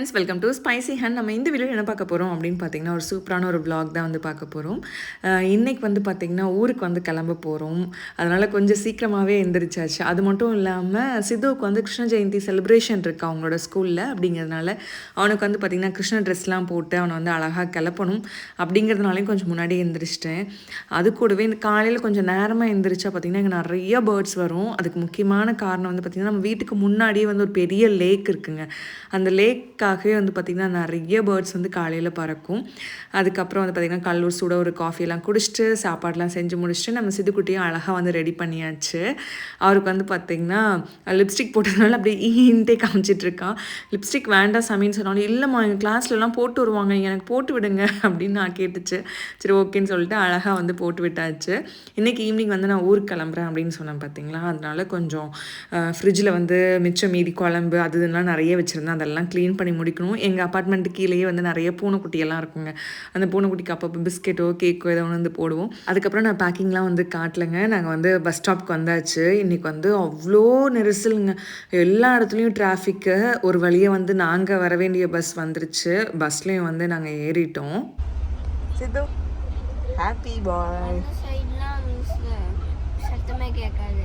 Friends welcome to spicy hand நம்ம இந்த video என்ன பார்க்க போகிறோம் அப்படின்னு பார்த்தீங்கன்னா ஒரு சூப்பரான ஒரு ப்ளாக் தான் வந்து பார்க்க போகிறோம் இன்றைக்கி வந்து பார்த்திங்கன்னா ஊருக்கு வந்து கிளம்ப போகிறோம் அதனால் கொஞ்சம் சீக்கிரமாகவே எந்திரிச்சாச்சு. அது மட்டும் இல்லாமல் சித்துவுக்கு வந்து கிருஷ்ண ஜெயந்தி செலிப்ரேஷன் இருக்குது அவங்களோட ஸ்கூலில் அப்படிங்கிறதுனால அவனுக்கு வந்து பார்த்திங்கன்னா கிருஷ்ண ட்ரெஸ்லாம் போட்டு அவனை வந்து அழகாக கிளப்பணும் அப்படிங்கிறதுனாலையும் கொஞ்சம் முன்னாடி எந்திரிச்சிட்டேன். அது கூடவே இந்த காலையில் கொஞ்சம் நேரமாக எந்திரிச்சா பார்த்திங்கன்னா இங்கே நிறைய பேர்ட்ஸ் வரும். அதுக்கு முக்கியமான காரணம் வந்து பார்த்திங்கன்னா நம்ம வீட்டுக்கு முன்னாடியே வந்து ஒரு பெரிய லேக் இருக்குங்க. அந்த லேக் லேக்காகவே வந்து பார்த்திங்கன்னா நிறைய பேர்ட்ஸ் வந்து காலையில் பறக்கும். அதுக்கப்புறம் வந்து பார்த்திங்கன்னா கல்லூர் சூட ஒரு காஃபியெல்லாம் குடிச்சிட்டு சாப்பாடெலாம் செஞ்சு முடிச்சுட்டு நம்ம சிதுக்குட்டியும் அழகாக வந்து ரெடி பண்ணியாச்சு. அவருக்கு வந்து பார்த்திங்கன்னா லிப்ஸ்டிக் போட்டதுனால அப்படியே ஈன்ட்டே காமிச்சிட்ருக்கான் லிப்ஸ்டிக் வேண்டாம் சாமின்னு சொன்னாலும் இல்லைம்மா எங்கள் கிளாஸ்லலாம் போட்டு வருவாங்க எனக்கு போட்டு விடுங்க அப்படின்னு நான் கேட்டுச்சு. சரி ஓகேன்னு சொல்லிட்டு அழகாக வந்து போட்டு விட்டாச்சு. இன்றைக்கி ஈவினிங் வந்து நான் ஊருக்கு கிளம்புறேன் அப்படின்னு சொன்னேன் பார்த்தீங்களா அதனால கொஞ்சம் ஃப்ரிட்ஜில் வந்து மிச்சம் மீதி குழம்பு அது இதெல்லாம் நிறைய வச்சுருந்தேன். அதெல்லாம் க்ளீன் பண்ணி முடிக்கணும். எங்கள் அப்பார்ட்மெண்ட்டு கீழேயே வந்து நிறைய பூனைக்குட்டியெல்லாம் இருக்குங்க. அந்த பூனைக்குட்டிக்கு அப்பப்போ பிஸ்கெட்டோ கேக்கோ ஏதோ ஒன்று வந்து போடுவோம். அதுக்கப்புறம் நான் பேக்கிங்லாம் வந்து காட்டலைங்க. நாங்கள் வந்து பஸ் ஸ்டாப்க்கு வந்தாச்சு. இன்றைக்கி வந்து அவ்வளோ நெரிசலுங்க. எல்லா இடத்துலையும் டிராஃபிக்கு ஒரு வழியாக வந்து நாங்கள் வர வேண்டிய பஸ் வந்துருச்சு. பஸ்லேயும் வந்து நாங்கள் ஏறிட்டோம். சித்து ஹாப்பி பாய் சைட்லாம் சத்தமே கேட்காது.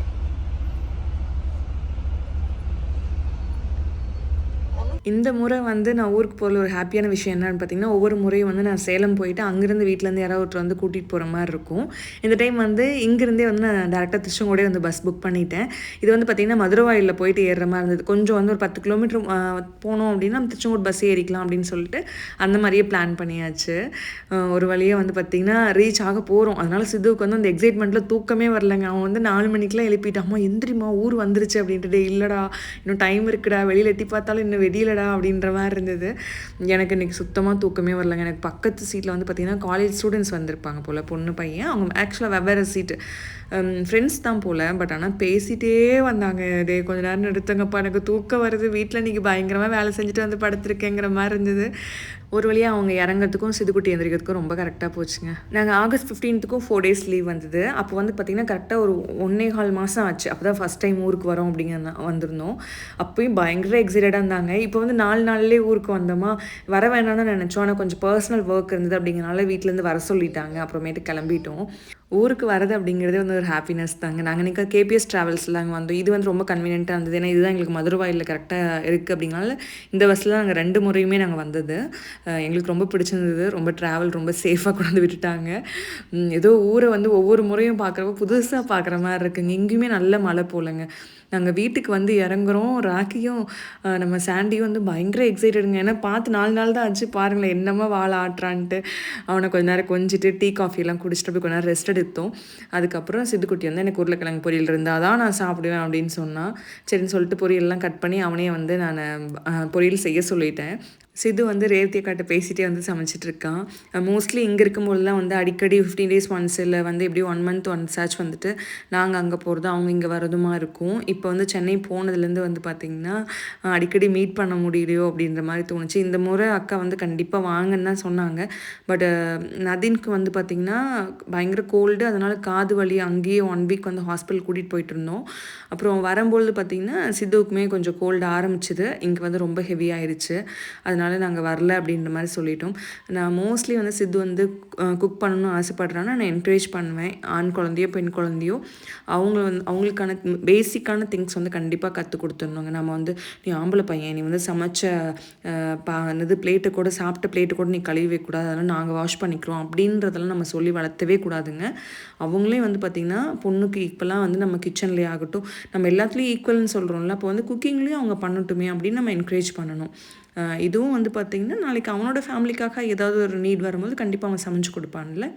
இந்த முறை வந்து நான் ஊருக்கு போகிற ஒரு ஹாப்பியான விஷயம் என்னன்னு பார்த்தீங்கன்னா ஒவ்வொரு முறையும் வந்து நான் சேலம் போயிட்டு அங்கேருந்து வீட்டிலேருந்து யாராவது ஒருத்தர் வந்து கூட்டிகிட்டு போகிற மாதிரி இருக்கும். இந்த டைம் வந்து இங்கேருந்தே வந்து நான் டேரெக்டாக திருச்செங்கோடே வந்து பஸ் புக் பண்ணிட்டேன். இது வந்து பார்த்திங்கன்னா மதுரவாயிலில் போயிட்டு ஏறுற மாதிரி இருந்தது. கொஞ்சம் வந்து ஒரு பத்து கிலோமீட்டர் போனோம் அப்படின்னா நம்ம திருச்செங்கோடு பஸ் ஏறிக்கலாம் அப்படின்னு சொல்லிட்டு அந்த மாதிரியே பிளான் பண்ணியாச்சு. ஒரு வழியாக வந்து பார்த்திங்கன்னா ரீச் ஆக போகிறோம் அதனால் சித்துவுக்கு வந்து அந்த எக்ஸைட்மெண்ட்டில் தூக்கமே வரலங்க. அவன் வந்து நாலு மணிக்கெலாம் எழுப்பிட்டாமா எந்திரிமா ஊர் வந்துருச்சு அப்படின்ட்டு இல்லைடா இன்னும் டைம் இருக்குடா. வெளியில் எட்டி பார்த்தாலும் இன்னும் வெளியில் வெடியலடா அப்படின்ற மாதிரி இருந்தது. எனக்கு இன்னைக்கு சுத்தமாக தூக்கமே வரலங்க. எனக்கு பக்கத்து சீட்டில் வந்து பார்த்திங்கன்னா காலேஜ் ஸ்டூடெண்ட்ஸ் வந்திருப்பாங்க போல் பொண்ணு பையன். அவங்க ஆக்சுவலாக வெவ்வேறு சீட்டு ஃப்ரெண்ட்ஸ் தான் போல் பட் ஆனால் பேசிகிட்டே வந்தாங்க. டே கொஞ்ச நேரம் நிறுத்துங்கப்பா. எனக்கு தூக்கம் வருது. வீட்டில் இன்றைக்கி பயங்கரமாக வேலை செஞ்சுட்டு வந்து படுத்திருக்கேங்கிற மாதிரி இருந்தது. ஒரு வழியாக அவங்க இறங்கிறதுக்கும் சிதுக்குட்டி எந்திரிக்கிறதுக்கும் ரொம்ப கரெக்டாக போச்சுங்க. நாங்கள் ஆகஸ்ட் ஃபிஃப்டீன்த்துக்கும் ஃபோர் டேஸ் லீவ் வந்தது. அப்போ வந்து பார்த்திங்கன்னா கரெக்டாக ஒரு ஒன்னே கால் மாதம் ஆச்சு. அப்போ தான் ஃபஸ்ட் டைம் ஊருக்கு வரோம் அப்படிங்கிற வந்திருந்தோம். அப்பயும் பயங்கர எக்ஸைட்டடாக இருந்தாங்க. இப்போ வந்து நாலு நாள்லேயே ஊருக்கு வந்தோமா? வர வேணாம்னு நினச்சோம். ஆனால் கொஞ்சம் பர்சனல் ஒர்க் இருந்தது அப்படிங்கிறனால வீட்டிலேருந்து வர சொல்லிட்டாங்க. அப்புறமேட்டு கிளம்பிட்டோம். ஊருக்கு வரது அப்படிங்கிறதே வந்து ஒரு ஹாப்பினஸ் தாங்க. நாங்கள் இன்றைக்கி கேபிஎஸ் ட்ராவல்ஸில் அங்கே வந்தோம். இது வந்து ரொம்ப கன்வீனியண்ட்டாக இருந்தது. ஏன்னா இதுதான் எங்களுக்கு மதுரவாயில் கரெக்டாக இருக்குது அப்படிங்கனால இந்த பஸ்ஸில் நாங்கள் ரெண்டு முறையுமே நாங்கள் வந்தது. எங்களுக்கு ரொம்ப பிடிச்சிருந்தது. ரொம்ப ட்ராவல் ரொம்ப சேஃபாக கொண்டு வந்து விட்டுட்டாங்க. ஏதோ ஊரை வந்து ஒவ்வொரு முறையும் பார்க்குறப்ப புதுசாக பார்க்குற மாதிரி இருக்குங்க. எங்கேயுமே நல்ல மழை போலங்க. நாங்கள் வீட்டுக்கு வந்து இறங்குறோம் ராக்கியும் நம்ம சாண்டியும் வந்து பயங்கர எக்ஸைட்டடுங்க ஏன்னா பார்த்து நாலு நாள் தான் ஆச்சு. பாருங்களேன் என்னமா வாழை ஆட்டுறான்ட்டு அவனை கொஞ்ச நேரம் கொஞ்சிட்டு டீ காஃபியெல்லாம் குடிச்சிட்டு போய் கொஞ்ச நேரம் ரெஸ்ட் எடுத்தோம். அதுக்கப்புறம் சித்துக்குட்டி வந்து எனக்கு உருளைக்கிழங்கு பொரியல் இருந்தால் தான் நான் சாப்பிடுவேன் அப்படின்னு சொன்னான் சரின்னு சொல்லிட்டு பொரியல்லாம் கட் பண்ணி அவனே வந்து நான் பொரியல் செய்ய சொல்லிட்டேன். சிது வந்து ரேவதியை காட்ட பேசிகிட்டே வந்து சமைச்சிட்டு இருக்கான். மோஸ்ட்லி இங்கே இருக்கும்போதுலாம் வந்து அடிக்கடி ஃபிஃப்டீன் டேஸ் ஒன்ஸ் இல்லை வந்து எப்படி ஒன் மந்த் ஒன்ஸ் ஆச்சு வந்துட்டு நாங்கள் அங்கே போகிறது அவங்க இங்கே வரதுமா இருக்கும். இப்போ வந்து சென்னை போனதுலேருந்து வந்து பார்த்திங்கன்னா அடிக்கடி மீட் பண்ண முடியலையோ அப்படின்ற மாதிரி தோணுச்சு. இந்த முறை அக்கா வந்து கண்டிப்பாக வாங்கன்னு தான் சொன்னாங்க. பட் நதின்க்கு வந்து பார்த்திங்கன்னா பயங்கர கோல்டு அதனால் காது வலி அங்கேயே ஒன் வீக் வந்து ஹாஸ்பிட்டல் கூட்டிகிட்டு போயிட்டு இருந்தோம். அப்புறம் வரும்பொழுது பார்த்திங்கன்னா சித்துவுக்குமே கொஞ்சம் கோல்டு ஆரம்பிச்சிது. இங்கே வந்து ரொம்ப ஹெவி ஆயிடுச்சு அதனால் அதனால் நாங்கள் வரல அப்படின்ற மாதிரி சொல்லிட்டோம். நான் மோஸ்ட்லி வந்து சித்து வந்து குக் பண்ணணும்னு ஆசைப்படுறான்னா நான் என்கரேஜ் பண்ணுவேன். ஆண் குழந்தையோ பெண் குழந்தையோ. அவங்க வந்து அவங்களுக்கான பேசிக்கான திங்ஸ் வந்து கண்டிப்பாக கற்றுக் கொடுத்துடணுங்க. நம்ம வந்து நீ ஆம்பளை பையன் நீ வந்து சமைச்ச பா என்னது பிளேட்டை கூட சாப்பிட்ட பிளேட்டை கூட நீ கழுவி வைக்கக்கூடாது அதெல்லாம் நாங்கள் வாஷ் பண்ணிக்கிறோம். அப்படின்றதெல்லாம் நம்ம சொல்லி வளர்த்தவே கூடாதுங்க. அவங்களே வந்து பார்த்திங்கன்னா பொண்ணுக்கு ஈக்குவலாக வந்து நம்ம கிச்சன்லேயே ஆகட்டும். நம்ம எல்லாத்துலேயும் ஈக்குவல்னு சொல்கிறோம்ல அப்போ வந்து குக்கிங்லேயும் அவங்க பண்ணட்டுமே அப்படின்னு நம்ம என்கரேஜ் பண்ணணும். இதுவும் வந்து பார்த்திங்கன்னா நாளைக்கு அவனோட ஃபேமிலிக்காக ஏதாவது ஒரு நீட் வரும்போது கண்டிப்பாக அவன் சமைச்சு கொடுப்பான்ல.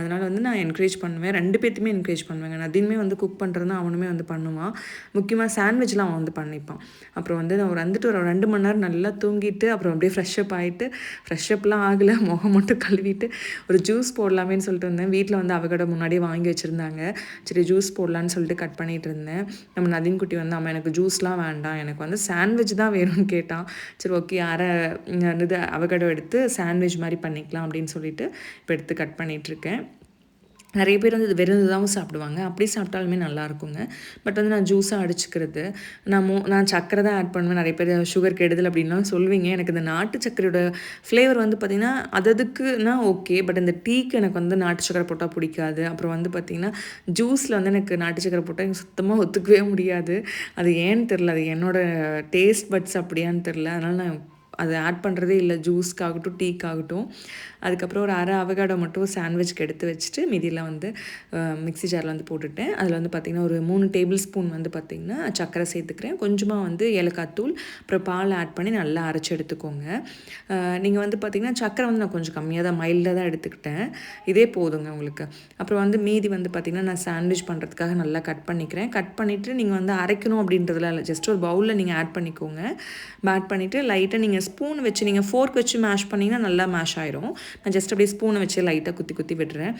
அதனால் வந்து நான் என்கரேஜ் பண்ணுவேன். ரெண்டு பேர்த்துமே என்கரேஜ் பண்ணுவேங்க. நதினுமே வந்து குக் பண்ணுறதுனா அவனுமே வந்து பண்ணுவான் முக்கியமாக சாண்ட்விச்லாம் அவன் வந்து பண்ணிப்பான். அப்புறம் வந்து நான் ஒரு வந்துட்டு ஒரு ரெண்டு மணி நேரம் நல்லா தூங்கிட்டு அப்புறம் அப்படியே ஃப்ரெஷ்அப் ஆகிட்டு ஃப்ரெஷ்அப்லாம் ஆகலை. முகம் மட்டும் கழுவிட்டு ஒரு ஜூஸ் போடலாமேன்னு சொல்லிட்டு வந்தேன். வீட்டில் வந்து அவகடை முன்னாடியே வாங்கி வச்சுருந்தாங்க. சரி ஜூஸ் போடலான்னு சொல்லிட்டு கட் பண்ணிட்டு இருந்தேன். நம்ம நதின் குட்டி வந்து அம்மா எனக்கு ஜூஸ்லாம் வேண்டாம். எனக்கு வந்து சாண்ட்விச் தான் வேணும்னு கேட்டான். சரி ஓகே அரை இது அவகடோ எடுத்து சாண்ட்விச் மாதிரி பண்ணிக்கலாம் அப்படின்னு சொல்லிட்டு இப்போ எடுத்து கட் பண்ணிகிட்ருக்கேன் நிறைய பேர் வந்து இது வெறும் சாப்பிடுவாங்க. அப்படி சாப்பிட்டாலுமே நல்லா இருக்குங்க பட் வந்து நான் ஜூஸாக அடிச்சுக்கிறது நான் மோ நான் சக்கரை தான் ஆட் பண்ணுவேன். நிறைய பேர் சுகர் கெடுதல் அப்படின்லாம் சொல்லுவீங்க. எனக்கு இந்த நாட்டு சக்கரையோட ஃப்ளேவர் வந்து பார்த்திங்கன்னா அது அதுக்குன்னா ஓகே பட் இந்த டீக்கு எனக்கு வந்து நாட்டு சக்கரை போட்டால் பிடிக்காது. அப்புறம் வந்து பார்த்திங்கன்னா ஜூஸில் வந்து எனக்கு நாட்டு சக்கரை போட்டால் எனக்கு சுத்தமாக ஒத்துக்கவே முடியாது. அது ஏன்னு தெரில அது என்னோடய டேஸ்ட் பட்ஸ் அப்படியான்னு தெரில அதனால் நான் அதை ஆட் பண்ணுறதே இல்லை ஜூஸ்க்காகட்டும் டீக்காகட்டும் அதுக்கப்புறம் ஒரு அரை அவகாடோ மட்டும் சாண்ட்விச்க்கு எடுத்து வச்சுட்டு மீதியெல்லாம் வந்து மிக்ஸி ஜாரில் வந்து போட்டுட்டேன். அதில் வந்து பார்த்திங்கன்னா ஒரு மூணு டேபிள் ஸ்பூன் வந்து பார்த்திங்கன்னா சர்க்கரை சேர்த்துக்கிறேன். கொஞ்சமாக வந்து ஏலக்காய் தூள் அப்புறம் பால் ஆட் பண்ணி நல்லா அரைச்சி எடுத்துக்கோங்க. நீங்கள் வந்து பார்த்திங்கன்னா சர்க்கரை வந்து நான் கொஞ்சம் கம்மியாக தான் மைல்டாக தான் எடுத்துக்கிட்டேன். இதே போதுங்க உங்களுக்கு. அப்புறம் வந்து மீதி வந்து பார்த்திங்கன்னா நான் சாண்ட்விச் பண்ணுறதுக்காக நல்லா கட் பண்ணிக்கிறேன். கட் பண்ணிவிட்டு நீங்கள் வந்து அரைக்கணும் அப்படின்றதுலாம் இல்லை ஜஸ்ட் ஒரு பவுலில் நீங்கள் ஆட் பண்ணிக்கோங்க. ஆட் பண்ணிவிட்டு லைட்டாக நீங்கள் ஸ்பூன் வச்சு நீங்கள் ஃபோர்க் வச்சு மேஷ் பண்ணிங்கன்னா நல்லா மேஷ் ஆயிரும். நான் ஜஸ்ட் அப்படியே ஸ்பூனை வச்சு லைட்டாக குத்தி குத்தி விடுறேன்.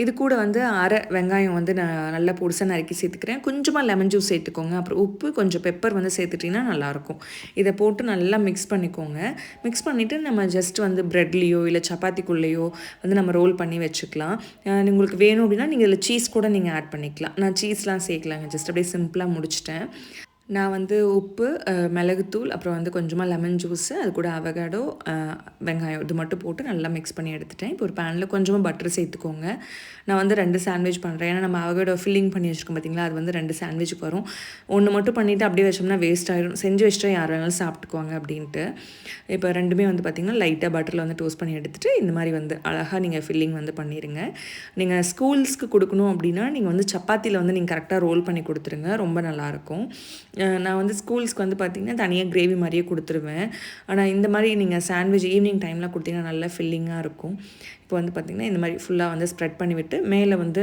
இது கூட வந்து அரை வெங்காயம் வந்து நான் நல்லா பொடிசாக நறுக்கி சேர்த்துக்கிறேன். கொஞ்சமாக லெமன் ஜூஸ் சேர்த்துக்கோங்க. அப்புறம் உப்பு கொஞ்சம் பெப்பர் வந்து சேர்த்துட்டிங்கன்னா நல்லாயிருக்கும். இதை போட்டு நல்லா மிக்ஸ் பண்ணிக்கோங்க. மிக்ஸ் பண்ணிவிட்டு நம்ம ஜஸ்ட் வந்து ப்ரெட்லேயோ இல்லை சப்பாத்திக்குள்ளேயோ வந்து நம்ம ரோல் பண்ணி வச்சுக்கலாம். உங்களுக்கு வேணும் அப்படின்னா நீங்கள் இதில் சீஸ் கூட நீங்கள் ஆட் பண்ணிக்கலாம். நான் சீஸ்லாம் சேர்க்கலாங்க. ஜஸ்ட் அப்படியே சிம்பிளாக முடிச்சிட்டேன். நான் வந்து உப்பு மிளகுத்தூள் அப்புறம் வந்து கொஞ்சமாக லெமன் ஜூஸு அது கூட அவகாடோ வெங்காயம் இது மட்டும் போட்டு நல்லா மிக்ஸ் பண்ணி எடுத்துட்டேன். இப்போ ஒரு பேனில் கொஞ்சமாக பட்டர் சேர்த்துக்கோங்க. நான் வந்து ரெண்டு சாண்ட்விச் பண்ணுறேன் ஏன்னா நம்ம அவகாடோ ஃபில்லிங் பண்ணி வச்சுருக்கோம் பார்த்தீங்களா அது வந்து ரெண்டு சாண்ட்விச்சுக்கு வரும். ஒன்று மட்டும் பண்ணிவிட்டு அப்படியே வச்சோம்னா வேஸ்ட் ஆகிடும் செஞ்சு வச்சுட்டா யார் வேணாலும் சாப்பிட்டுக்குவாங்க அப்படின்ட்டு. இப்போ ரெண்டுமே வந்து பார்த்திங்கன்னா லைட்டாக பட்டரில் வந்து டோஸ்ட் பண்ணி எடுத்துகிட்டு இந்த மாதிரி வந்து அழகாக நீங்கள் ஃபில்லிங் வந்து பண்ணிடுங்க நீங்கள் ஸ்கூல்ஸ்க்கு கொடுக்கணும் அப்படின்னா நீங்கள் வந்து சப்பாத்தியில் வந்து நீங்கள் கரெக்டாக ரோல் பண்ணி கொடுத்துருங்க. ரொம்ப நல்லாயிருக்கும் நான் வந்து ஸ்கூல்ஸ்க்கு வந்து பார்த்திங்கன்னா தனியாக கிரேவி மாதிரியே கொடுத்துருவேன். ஆனால் இந்த மாதிரி நீங்கள் சாண்ட்விச் ஈவினிங் டைமில் கொடுத்தீங்கன்னா நல்லா ஃபில்லிங்காக இருக்கும். இப்போ வந்து பார்த்திங்கன்னா இந்த மாதிரி ஃபுல்லாக வந்து ஸ்ப்ரெட் பண்ணி விட்டு மேலே வந்து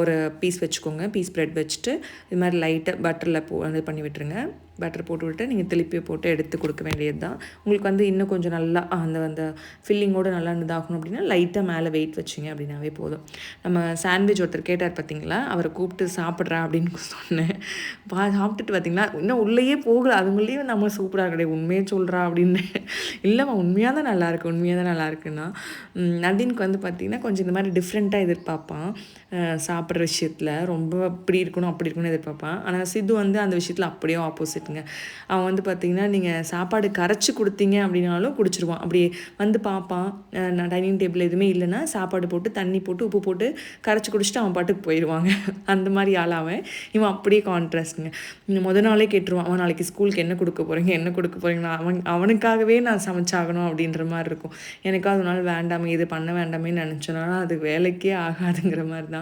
ஒரு பீஸ் வச்சுக்கோங்க. பீஸ் ப்ரெட் வச்சுட்டு இது மாதிரி லைட்டாக பட்டரில் போ இது பண்ணி விட்டுருங்க. பட்டர் போட்டு விட்டு நீங்கள் திருப்பி போட்டு எடுத்து கொடுக்க வேண்டியது தான் உங்களுக்கு வந்து இன்னும் கொஞ்சம் நல்லா அந்த அந்த ஃபில்லிங்கோடு நல்லா இதாகணும் அப்படின்னா லைட்டாக மேலே வெயிட் வச்சிங்க அப்படின்னாவே போதும். நம்ம சாண்ட்விச் ஒருத்தர் கேட்டார் பார்த்தீங்களா அவரை கூப்பிட்டு சாப்பிட்றா அப்படின்னு சொன்னேன். பா சாப்பிட்டுட்டு பார்த்தீங்களா இன்னும் உள்ளேயே போகல. அதுங்களையும் நம்ம சூப்பராக கிடையாது உண்மையே சொல்கிறா அப்படின்னு. இல்லைம்மா உண்மையாக தான் நல்லாயிருக்கு உண்மையாக தான் நல்லா நதின் பையனுக்கு வந்து பார்த்திங்கன்னா கொஞ்சம் இந்த மாதிரி டிஃப்ரெண்ட்டாக எதிர்பார்ப்பான். சாப்பிட்ற விஷயத்தில் ரொம்ப இப்படி இருக்கணும் அப்படி இருக்கணும்னு எதிர்பார்ப்பான். ஆனால் சித்து வந்து அந்த விஷயத்தில் அப்படியே ஆப்போசிட்டுங்க அவன் வந்து பார்த்திங்கன்னா நீங்கள் சாப்பாடு கரைச்சி கொடுத்தீங்க அப்படின்னாலும் குடிச்சிருவான். அப்படியே வந்து பார்ப்பான். நான் டைனிங் டேபிள் எதுவுமே இல்லைன்னா சாப்பாடு போட்டு தண்ணி போட்டு உப்பு போட்டு கரைச்சி குடிச்சிட்டு அவன் பாட்டுக்கு போயிடுவாங்க அந்த மாதிரி ஆள் அவன். இவன் அப்படியே கான்ட்ராஸ்ட்டுங்க முத நாளே கேட்டுருவான். அவன் நாளைக்கு ஸ்கூலுக்கு என்ன கொடுக்க போகிறீங்க என்ன கொடுக்க போகிறீங்க அவன் அவனுக்காகவே நான் சமைச்சாகணும் அப்படின்ற மாதிரி இருக்கும். எனக்காக ஒரு நாள் வேண்டாமே இது பண்ண வேண்டாமே நினச்சோன்னா அது வேலைக்கே ஆகாதுங்கிற மாதிரி தான்.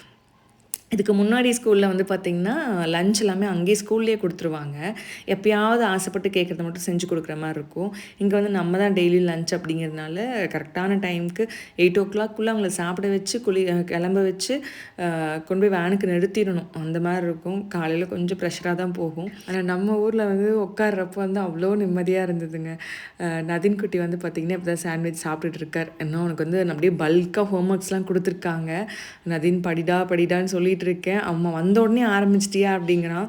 இதுக்கு முன்னாடி ஸ்கூலில் வந்து பார்த்திங்கன்னா லஞ்ச் எல்லாமே அங்கேயே ஸ்கூல்லேயே கொடுத்துருவாங்க. எப்பயாவது ஆசைப்பட்டு கேட்குறத மட்டும் செஞ்சு கொடுக்குற மாதிரி இருக்கும். இங்கே வந்து நம்ம தான் டெய்லி லஞ்ச் அப்படிங்கிறதுனால கரெக்டான டைமுக்கு எயிட் ஓ கிளாக்குள்ளே அவங்கள சாப்பிட வச்சு குளி கிளம்ப வச்சு கொண்டு போய் வேனுக்கு நிறுத்திடணும். அந்த மாதிரி இருக்கும். காலையில் கொஞ்சம் ப்ரெஷராக தான் போகும். ஆனால் நம்ம ஊரில் வந்து உட்கார்றப்போ வந்து அவ்வளோ நிம்மதியாக இருந்ததுங்க. நதின் குட்டி வந்து பார்த்திங்கன்னா இப்போ தான் சாண்ட்விச் சாப்பிட்டுட்டு இருக்கார். இன்னும் அவனுக்கு வந்து அப்படியே பல்காக ஹோம் ஒர்க்ஸ்லாம் கொடுத்துருக்காங்க. நதின் படிடா படிடான்னு சொல்லிட்டு இருக்கேன் அம்மா வந்த உடனே ஆரம்பிச்சிட்டியா அப்படிங்கிறான்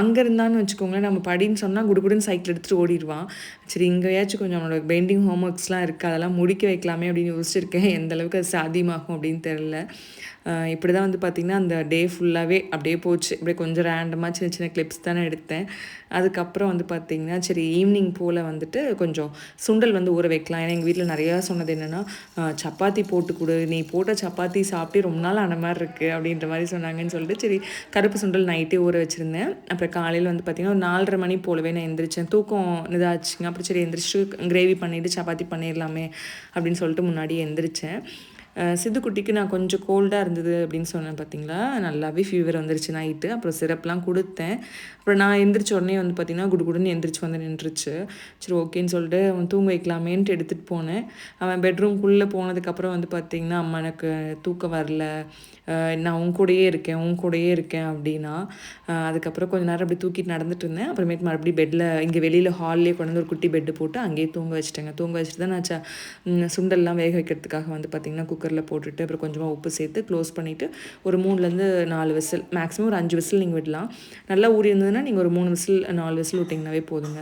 அங்கே இருந்தான்னு வச்சுக்கோங்களேன் நம்ம படின்னு சொன்னால் குடுகுடுன்னு சைக்கிள் எடுத்துகிட்டு ஓடிடுவான். சரி இங்கேயாச்சும் கொஞ்சம் அவனோட பெயிண்டிங் ஹோம் ஒர்க்ஸ்லாம் இருக்குது அதெல்லாம் முடிக்க வைக்கலாமே அப்படின்னு யோசிச்சிருக்கேன் எந்த அளவுக்கு அது சாத்தியமாகும் அப்படின்னு தெரில இப்படி தான் வந்து பார்த்திங்கன்னா அந்த டே ஃபுல்லாகவே அப்படியே போச்சு. அப்படியே கொஞ்சம் ரேண்டமாக சின்ன சின்ன கிளிப்ஸ் தானே எடுத்தேன். அதுக்கப்புறம் வந்து பார்த்திங்கன்னா சரி ஈவினிங் போல் வந்துட்டு கொஞ்சம் சுண்டல் வந்து ஊற வைக்கலாம். ஏன்னா எங்கள் வீட்டில் நிறையா சொன்னது என்னென்னா சப்பாத்தி போட்டு கொடு. நீ போட்ட சப்பாத்தி சாப்பிட்டு ரொம்ப நாள் ஆன மாதிரி இருக்குது அப்படின்ற மாதிரி சொன்னாங்கன்னு சொல்லிட்டு சரி கருப்பு சுண்டல் நைட்டே ஊற வச்சுருந்தேன். அப்புறம் காலையில் வந்து பார்த்திங்கன்னா ஒரு நாலரை மணி போலவே நான் எந்திரிச்சேன். தூக்கம் இதாச்சுங்க. அப்புறம் சரி எந்திரிச்சு கிரேவி பண்ணிவிட்டு சப்பாத்தி பண்ணிடலாமே அப்படின்னு சொல்லிட்டு முன்னாடியே எந்திரிச்சேன். சிதுக்குட்டிக்கு சித்துக்குட்டிக்கு நான் கொஞ்சம் கோல்டாக இருந்தது அப்படின்னு சொன்னேன் பார்த்தீங்களா நல்லாவே ஃபீவர் வந்துருச்சு நைட்டு அப்புறம் சிரப்லாம் கொடுத்தேன். அப்புறம் நான் எந்திரிச்ச உடனே வந்து பார்த்தீங்கன்னா குடுகுடுன்னு எந்திரிச்சு வந்து நின்றுச்சு. சரி ஓகேன்னு சொல்லிட்டு அவன் தூங்க வைக்கலாமேன்ட்டு எடுத்துகிட்டு போனேன். அவன் பெட்ரூம்குள்ளே போனதுக்கப்புறம் வந்து பார்த்திங்கன்னா அம்மா எனக்கு தூக்கம் வரல. நான் உன் கூடயே இருக்கேன் உன் கூடயே இருக்கேன் அப்படின்னா அதுக்கப்புறம் கொஞ்ச நேரம் அப்படி தூக்கிட்டு நடந்துட்டு இருந்தேன். அப்புறமேட்டு மறுபடியும் பெட்டில் இங்கே வெளியில் ஹால்லேயே கொண்டு வந்து ஒரு குட்டி பெட்டு போட்டு அங்கேயே தூங்க வச்சுட்டேங்க. தூங்க வச்சுட்டு தான் நான் ச- சுண்டல்லாம் வேக வைக்கிறதுக்காக வந்து பார்த்திங்கன்னா குக்கரில் போட்டுட்டு அப்புறம் கொஞ்சமாக உப்பு சேர்த்து க்ளோஸ் பண்ணிவிட்டு ஒரு மூணுலேருந்து நாலு விசில் மேக்ஸிமம் ஒரு அஞ்சு விசில் நீங்கள் விடலாம். நல்லா ஊறி இருந்ததுன்னா நீங்கள் ஒரு மூணு விசில் நாலு விசில் விட்டிங்கனாவே போதுங்க.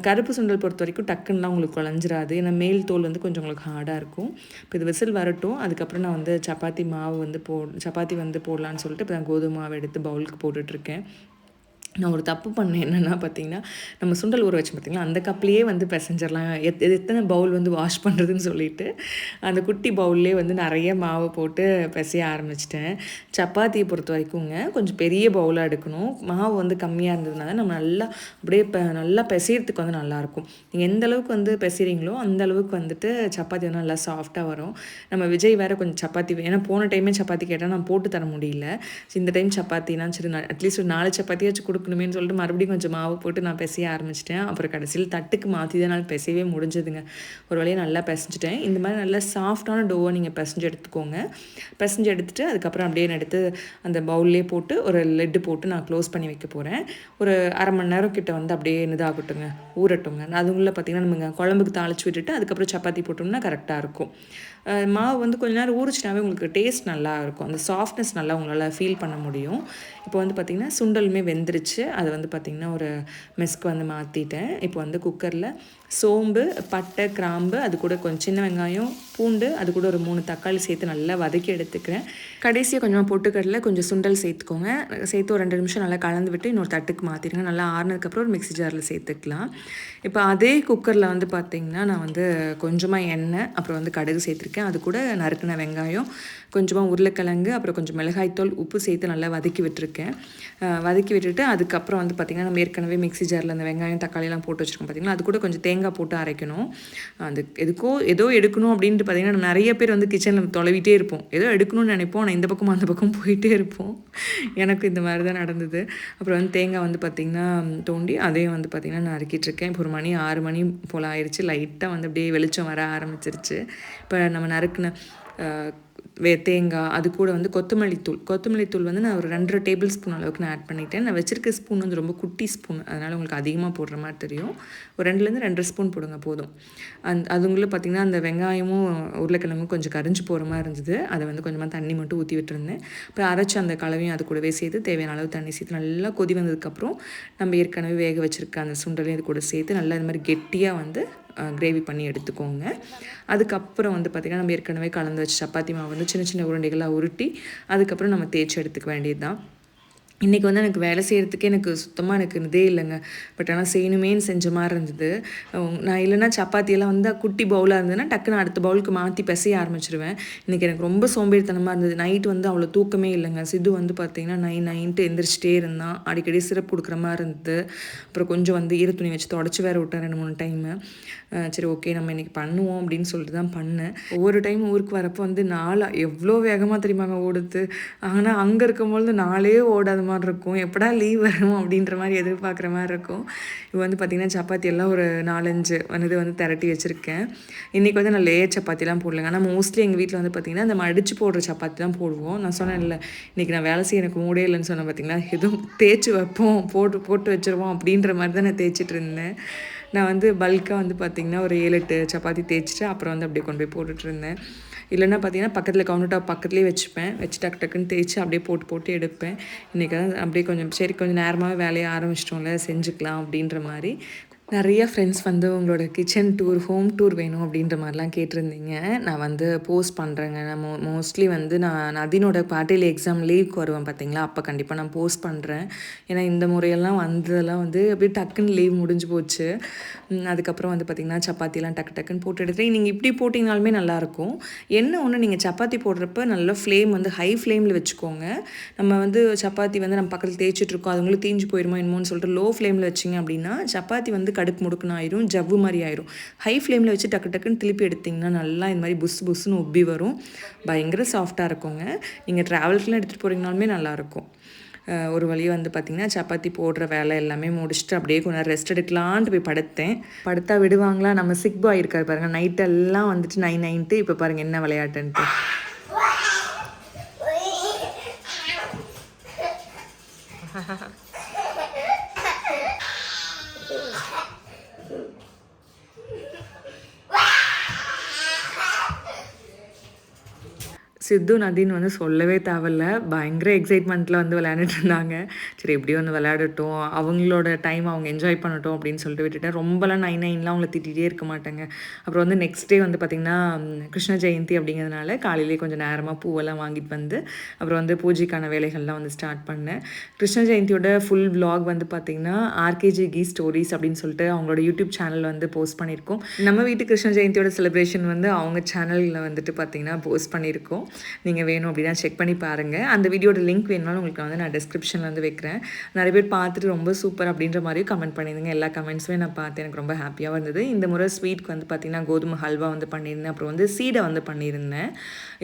கருப்பு சுண்டல் பொறுத்த வரைக்கும் டக்குன்னுலாம் உங்களுக்கு குழஞ்சிராது. ஏன்னா மேல் தோல் வந்து கொஞ்சம் உங்களுக்கு ஹார்டாக இருக்கும். இப்போ இது விசில் வரட்டும். அதுக்கப்புறம் நான் வந்து சப்பாத்தி மாவு வந்து போ சப்பாத்தி வந்து போடலான்னு சொல்லிட்டு இப்போ தான் கோதுமை மாவு எடுத்து பவுலுக்கு போட்டுட்ருக்கேன் நான் ஒரு தப்பு பண்ணேன் என்னென்னா பார்த்தீங்கன்னா நம்ம சுண்டல் ஊற வச்சு பார்த்திங்களா அந்த கப்லேயே வந்து பிசைஞ்சிடலாம் எத் எத்தனை பவுல் வந்து வாஷ் பண்ணுறதுன்னு சொல்லிட்டு அந்த குட்டி பவுல்லே வந்து நிறைய மாவு போட்டு பிசைய ஆரம்பிச்சிட்டேன். சப்பாத்தியை பொறுத்த வரைக்குங்க கொஞ்சம் பெரிய பவுலாக எடுக்கணும். மாவு வந்து கம்மியாக இருந்ததுனால நம்ம நல்லா அப்படியே இப்போ நல்லா பிசையறதுக்கு வந்து நல்லாயிருக்கும். நீங்கள் எந்த அளவுக்கு வந்து பிசைறீங்களோ அந்த அளவுக்கு வந்துட்டு சப்பாத்தி வந்து நல்லா சாஃப்டாக வரும். நம்ம விஜய் வேறு கொஞ்சம் சப்பாத்தி ஏன்னா போன டைமே சப்பாத்தி கேட்டால் நான் போட்டு தர முடியல. இந்த டைம் சப்பாத்தினா சரி அட்லீஸ்ட் ஒரு நாலு சப்பாத்தியாச்சும் கொடுக்கணுமேன்னு சொல்லிட்டு மறுபடியும் கொஞ்சம் மாவு போட்டு நான் பிசைய ஆரம்பிச்சிட்டேன். அப்புறம் கடைசியில் தட்டுக்கு மாற்றி தான் நான் பிசையவே முடிஞ்சதுங்க. ஒரு வழியாக நல்லா பிசைஞ்சிட்டேன். இந்த மாதிரி நல்லா சாஃப்டான டோவை நீங்கள் பிசைஞ்சு எடுத்துக்கோங்க. பிசைஞ்சு எடுத்துகிட்டு அதுக்கப்புறம் அப்படியே நான் எடுத்து அந்த பவுல்லே போட்டு ஒரு லெட்டு போட்டு நான் க்ளோஸ் பண்ணி வைக்க போகிறேன் ஒரு அரை மணி நேரம் கிட்ட வந்து அப்படியே இதாகட்டுங்க. ஊறட்டுங்க. அதுங்களில் பார்த்தீங்கன்னா நம்ம குழம்புக்கு தாளிச்சு விட்டுட்டு அதுக்கப்புறம் சப்பாத்தி போட்டோம்னா கரெக்டாக இருக்கும். மாவு வந்து கொஞ்ச நேரம் ஊறிச்சினாவே உங்களுக்கு டேஸ்ட் நல்லா இருக்கும். அந்த சாஃப்ட்னஸ் நல்லா உங்களால் ஃபீல் பண்ண முடியும். இப்போ வந்து பார்த்திங்கன்னா சுண்டலுமே வெந்துருச்சு. அதை வந்து பார்த்திங்கன்னா ஒரு மெஸ்க்கு வந்து மாற்றிட்டேன் இப்போ வந்து குக்கரில் சோம்பு பட்டை கிராம்பு அது கூட கொஞ்சம் சின்ன வெங்காயம் பூண்டு அது கூட ஒரு மூணு தக்காளி சேர்த்து நல்லா வதக்கி எடுத்துக்கிறேன். கடைசியாக கொஞ்சமாக பொட்டுக்கடல கொஞ்சம் சுண்டல் சேர்த்துக்கோங்க. சேர்த்து ஒரு ரெண்டு நிமிஷம் நல்லா கலந்து விட்டு இன்னொரு தட்டுக்கு மாற்றிடுங்க நல்லா ஆறுனதுக்கப்புறம் ஒரு மிக்ஸி ஜாரில் சேர்த்துக்கலாம். இப்போ அதே குக்கரில் வந்து பார்த்திங்கன்னா நான் வந்து கொஞ்சமாக எண்ணெய் அப்புறம் வந்து கடுகு சேர்த்துருக்கேன். அது கூட நறுக்கின வெங்காயம் கொஞ்சமாக உருளைக்கிழங்கு அப்புறம் கொஞ்சம் மிளகாய்த்தூள் உப்பு சேர்த்து நல்லா வதக்கி விட்டுருக்கேன். வதக்கி விட்டுட்டு அதுக்கப்புறம் வந்து பார்த்திங்கன்னா நம்ம ஏற்கனவே மிக்சி ஜாரில் அந்த வெங்காயம் தக்காளியெல்லாம் போட்டு வச்சுருக்கோம் பார்த்திங்கன்னா அது கூட கொஞ்சம் தேங்காய் தேங்காய் போட்டு அரைக்கணும். அது எதுக்கோ ஏதோ எடுக்கணும் அப்படின்ட்டு பார்த்திங்கன்னா நிறைய பேர் வந்து கிச்சனில் தொலைவிட்டே இருப்போம். ஏதோ எடுக்கணும்னு நினைப்போம். ஆனால் இந்த பக்கம் அந்த பக்கம் போயிட்டே இருப்போம். எனக்கு இந்த மாதிரி தான் நடந்தது. அப்புறம் வந்து தேங்காய் வந்து பார்த்திங்கன்னா தோண்டி அதையும் வந்து பார்த்திங்கன்னா நான் அறுக்கிட்டு இருக்கேன். இப்போ ஒரு மணி ஆறு மணி போல் ஆயிடுச்சு லைட்டாக வந்து அப்படியே வெளிச்சம் வர ஆரம்பிச்சிருச்சு. இப்போ நம்ம நறுக்குன வே தேங்காய் அது கூட வந்து கொத்தமல்லி தூள். கொத்தமல்லி தூள் வந்து நான் ஒரு ரெண்டரை டேபிள் ஸ்பூன் அளவுக்கு நான் ஆட் பண்ணிட்டேன். நான் வச்சிருக்க ஸ்பூன் வந்து ரொம்ப குட்டி ஸ்பூன். அதனால் உங்களுக்கு அதிகமாக போடுற மாதிரி தெரியும். ஒரு ரெண்டுலேருந்து ரெண்டரை ஸ்பூன் போடுங்க போதும். அந்த அதுங்களும் பார்த்திங்கன்னா அந்த வெங்காயமும் உருளைக்கிழங்கும் கொஞ்சம் கரிஞ்சு போகிற மாதிரி இருந்தது. அதை வந்து கொஞ்சமாக தண்ணி மட்டும் ஊற்றி விட்டுருந்தேன். அப்புறம் அரைச்சி அந்த கலவையும் அது கூடவே சேர்த்து தேவையான அளவு தண்ணி சேர்த்து நல்லா கொதி வந்ததுக்கப்புறம் நம்ம ஏற்கனவே வேக வச்சுருக்க அந்த சுண்டலையும் இது கூட சேர்த்து நல்லா இது மாதிரி கெட்டியாக வந்து கிரேவி பண்ணி எடுத்துக்கோங்க. அதுக்கப்புறம் வந்து பார்த்திங்கன்னா நம்ம ஏற்கனவே கலந்து வச்ச சப்பாத்தி மாவு வந்து சின்ன சின்ன உருண்டைகளாக உருட்டி அதுக்கப்புறம் நம்ம தேய்ச்சி எடுத்துக்க வேண்டியது தான் இன்றைக்கி வந்து எனக்கு வேலை செய்கிறதுக்கே எனக்கு சுத்தமாக எனக்கு இதே இல்லைங்க. பட் ஆனால் செய்யணுமேன்னு செஞ்ச மாதிரி இருந்தது. நான் இல்லைன்னா சப்பாத்தியெல்லாம் வந்து குட்டி பவுலாக இருந்ததுன்னா டக்குன்னு அடுத்த பவுலுக்கு மாற்றி பிசைய ஆரம்பிச்சிருவேன். இன்றைக்கி எனக்கு ரொம்ப சோம்பேறித்தனமாக இருந்தது. நைட் வந்து அவ்வளோ தூக்கமே இல்லைங்க. சிது வந்து பார்த்திங்கன்னா நைன் நைன்ட்டு எந்திரிச்சிட்டே இருந்தான். அடிக்கடி சிறப்பு கொடுக்குற மாதிரி இருந்தது. அப்புறம் கொஞ்சம் வந்து ஈர துணி வச்சு தொடச்சி வேறு விட்டேன் ரெண்டு மூணு டைமு சரி ஓகே நம்ம இன்றைக்கி பண்ணுவோம் அப்படின்னு சொல்லிட்டு தான் பண்ணேன். ஒவ்வொரு டைம் ஊருக்கு வரப்போ வந்து நாளாக எவ்வளோ வேகமாக தெரியுமாங்க ஓடுது ஆனால் அங்கே இருக்கும்பொழுது நாளே ஓடாத மாதிரி மாதிரி இருக்கும் எப்படா லீவ் வரும் அப்படின்ற மாதிரி எதிர்பார்க்குற மாதிரி இருக்கும் இப்போ வந்து பார்த்திங்கன்னா சப்பாத்தி எல்லாம் ஒரு நாலஞ்சு வந்து வந்து திரட்டி வச்சுருக்கேன். இன்றைக்கி வந்து நான் லேயர் சப்பாத்திலாம் போடலங்க. ஆனால் மோஸ்ட்லி எங்கள் வீட்டில் வந்து பார்த்திங்கன்னா அந்த மடிச்சு போடுற சப்பாத்தி தான் போடுவோம். நான் சொன்னேன் இல்லை இன்றைக்கி நான் வேலை செய்ய எனக்கு மூடே இல்லைன்னு சொன்னேன் பார்த்திங்கன்னா எதுவும் தேய்ச்சி வைப்போம் போட்டு போட்டு வச்சுருவோம் அப்படின்ற மாதிரி தான் நான் தேய்ச்சிட்டு இருந்தேன். நான் வந்து பல்காக வந்து பார்த்திங்கன்னா ஒரு ஏழு எட்டு சப்பாத்தி தேய்ச்சிட்டு அப்புறம் வந்து அப்படியே கொண்டு போய் போட்டுட்ருந்தேன் இல்லைன்னா பார்த்தீங்கன்னா பக்கத்தில் கவுண்டர் டாப் பக்கத்துலேயே வச்சுப்பேன். வச்சு டக்கு டக்குன்னு தேய்ச்சி அப்படியே போட்டு போட்டு எடுப்பேன். இன்றைக்கி தான் அப்படியே கொஞ்சம் சரி கொஞ்சம் நேரமாகவே வேலையை ஆரம்பிச்சிட்டோம்ல செஞ்சுக்கலாம் அப்படின்ற மாதிரி. நிறைய ஃப்ரெண்ட்ஸ் வந்து உங்களோட கிச்சன் டூர் ஹோம் டூர் வேணும் அப்படின்ற மாதிரிலாம் கேட்டிருந்தீங்க. நான் வந்து போஸ்ட் பண்ணுறேங்க நான் மோ மோஸ்ட்லி வந்து நான் நதினோட பார்ட்டியில் எக்ஸாம் லீவுக்கு வருவேன் பார்த்தீங்களா அப்போ கண்டிப்பாக நான் போஸ்ட் பண்ணுறேன் ஏன்னா இந்த முறையெல்லாம் வந்ததெல்லாம் வந்து அப்படியே டக்குன்னு லீவ் முடிஞ்சு போச்சு. அதுக்கப்புறம் வந்து பார்த்திங்கன்னா சப்பாத்திலாம் டக்கு டக்குன்னு போட்டு எடுத்துட்டு நீங்கள் இப்படி போட்டிங்கனாலுமே நல்லாயிருக்கும். என்ன ஒன்று நீங்கள் சப்பாத்தி போடுறப்ப நல்ல ஃப்ளேம் வந்து ஹை ஃப்ளேமில் வச்சுக்கோங்க. நம்ம வந்து சப்பாத்தி வந்து நம்ம பக்கத்தில் தேய்ச்சிட்ருக்கோம் அதுங்களும் தீஞ்சு போயிடுமோ என்னமோன்னு சொல்லிட்டு லோ ஃப்ளேமில் வச்சிங்க அப்படின்னா சப்பாத்தி வந்து கடுக்கு முடுக்குன்னு ஆயிரும் ஜவ்வு மாதிரி ஆயிரும். ஹை ஃப்ளேமில் வச்சு டக்கு டக்குன்னு திருப்பி எடுத்திங்கன்னா நல்லா இந்த மாதிரி புஸ் புஸ்ஸுன்னு உப்பி வரும். பயங்கர சாஃப்டாக இருக்குங்க. நீங்கள் ட்ராவல்ஸ்லாம் எடுத்துகிட்டு போகிறீங்கனாலுமே நல்லாயிருக்கும் ஒரு வழி வந்து பார்த்திங்கன்னா சப்பாத்தி போடுற வேலை எல்லாமே முடிச்சுட்டு அப்படியே கொஞ்ச நேரம் ரெஸ்ட் எடுக்கலான்ட்டு போய் படுத்தேன். படுத்தா விடுவாங்களா? நம்ம சிக் பாய் பாருங்கள் நைட்டெல்லாம் வந்துட்டு நைன் நைன்ட்டு இப்போ பாருங்கள் என்ன விளையாட்டுன்ட்டு. சித்து நதின்னு வந்து சொல்லவே தேவையில்ல. பயங்கர எக்ஸைட்மெண்ட்டில் வந்து விளையாண்டுட்டு இருந்தாங்க. சரி எப்படியும் வந்து விளையாடட்டும். அவங்களோட டைம் அவங்க என்ஜாய் பண்ணட்டும் அப்படின்னு சொல்லிட்டு விட்டுட்டேன். ரொம்பலாம் நைன் நைன்லாம் அவங்கள திட்டிகிட்டே இருக்க மாட்டாங்க. அப்புறம் வந்து நெக்ஸ்ட் டே வந்து பார்த்திங்கன்னா கிருஷ்ண ஜெயந்தி அப்படிங்கிறதுனால காலையிலேயே கொஞ்சம் நேரமாக பூவெல்லாம் வாங்கிட்டு வந்து அப்புறம் வந்து பூஜைக்கான வேலைகள்லாம் வந்து ஸ்டார்ட் பண்ணேன். கிருஷ்ண ஜெயந்தியோட ஃபுல் vlog வந்து பார்த்திங்கன்னா ஆர்கேஜி கீ ஸ்டோரிஸ் அப்படின்னு சொல்லிட்டு அவங்களோட யூடியூப் சேனல் வந்து போஸ்ட் பண்ணியிருக்கோம். நம்ம வீட்டு கிருஷ்ண ஜெயந்தியோட செலிப்ரேஷன் வந்து அவங்க சேனலில் வந்துட்டு பார்த்திங்கன்னா போஸ்ட் பண்ணியிருக்கோம். நீங்கள் வேணும் அப்படின்னா செக் பண்ணி பாருங்கள் அந்த வீடியோட லிங்க் வேணுனாலும் உங்களுக்கு வந்து நான் டிஸ்கிரிப்ஷனில் வந்து வைக்கிறேன். நிறைய பேர் பார்த்துட்டு ரொம்ப சூப்பர் அப்படின்ற மாதிரியும் கமெண்ட் பண்ணியிருந்தீங்க எல்லா கமெண்ட்ஸுமே நான் பார்த்து எனக்கு ரொம்ப ஹாப்பியாக இருந்தது. இந்த முறை ஸ்வீட்க்கு வந்து பார்த்திங்கன்னா கோதுமை ஹல்வா வந்து பண்ணியிருந்தேன். அப்புறம் வந்து சீடை வந்து பண்ணியிருந்தேன்.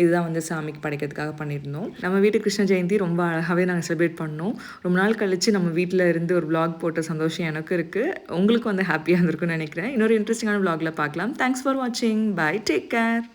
இதுதான் வந்து சாமிக்கு படைக்கிறதுக்காக பண்ணியிருந்தோம். நம்ம வீட்டு கிருஷ்ண ஜெயந்தி ரொம்ப அழகாகவே நாங்கள் செலிப்ரேட் பண்ணோம். ரொம்ப நாள் கழித்து நம்ம வீட்டில் இருந்து ஒரு ப்ளாக் போட்ட சந்தோஷம் எனக்கும் இருக்குது உங்களுக்கு வந்து ஹாப்பியாக இருந்திருக்கும்னு நினைக்கிறேன். இன்னொரு இன்ட்ரெஸ்டிங்கான vlogல பார்க்கலாம். தேங்க்ஸ் ஃபார் வாட்சிங் பை டேக் கேர்